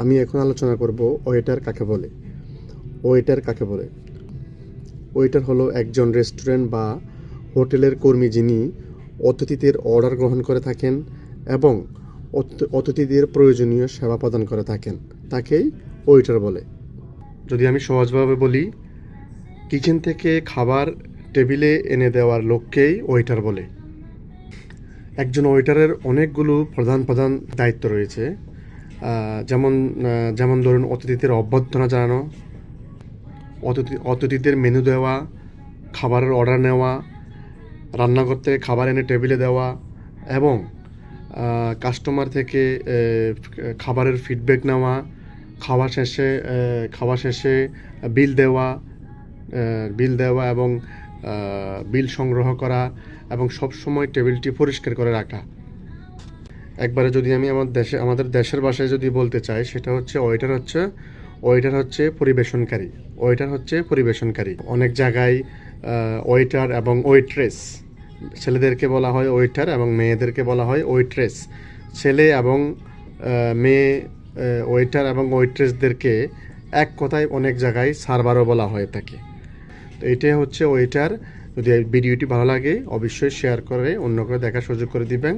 আমি এখন আলোচনা করব ওয়েটার কাকে বলে। ওয়েটার কাকে বলে? ওয়েটার হলো একজন রেস্টুরেন্ট বা হোটেলের কর্মী যিনি অতিথিদের অর্ডার গ্রহণ করে থাকেন এবং অত- অতিথিদের প্রয়োজনীয় সেবা প্রদান করে থাকেন। তাকেই ওয়েটার বলে। যদি আমি সহজভাবে বলি, কিচেন থেকে খাবার টেবিলে এনে দেওয়ার লোককেই ওয়েটার বলে। একজন ওয়েটারের অনেকগুলো প্রধান প্রধান দায়িত্ব রয়েছে। যেমন যেমন ধরুন অতিথিদের অভ্যর্থনা জানানো, অতিথি, অতিথিদের মেনু দেওয়া, খাবারের অর্ডার নেওয়া, রান্নাঘর থেকে খাবার এনে টেবিলে দেওয়া এবং কাস্টমার থেকে খাবারের ফিডব্যাক নেওয়া, খাওয়া শেষে খাওয়া শেষে বিল দেওয়া বিল দেওয়া এবং বিল সংগ্রহ করা এবং সব সময় টেবিলটি পরিষ্কার করে রাখা। একবারে যদি আমি আমার দেশে, আমাদের দেশের ভাষায় যদি বলতে চাই, সেটা হচ্ছে ওয়েটার হচ্ছে ওয়েটার হচ্ছে পরিবেশনকারী, ওয়েটার হচ্ছে পরিবেশনকারী। অনেক জায়গায় ওয়েটার এবং ওয়েট্রেস, ছেলেদেরকে বলা হয় ওয়েটার এবং মেয়েদেরকে বলা হয় ওয়েট্রেস। ছেলে এবং মেয়ে ওয়েটার এবং ওয়েট্রেসদেরকে এক কথায় অনেক জায়গায় সার্ভারও বলা হয়ে থাকে। তো এটাই হচ্ছে ওয়েটার। যদি ভিডিওটি ভালো লাগে, অবশ্যই শেয়ার করে, অন্য করে দেখার সুযোগ করে দিবেন।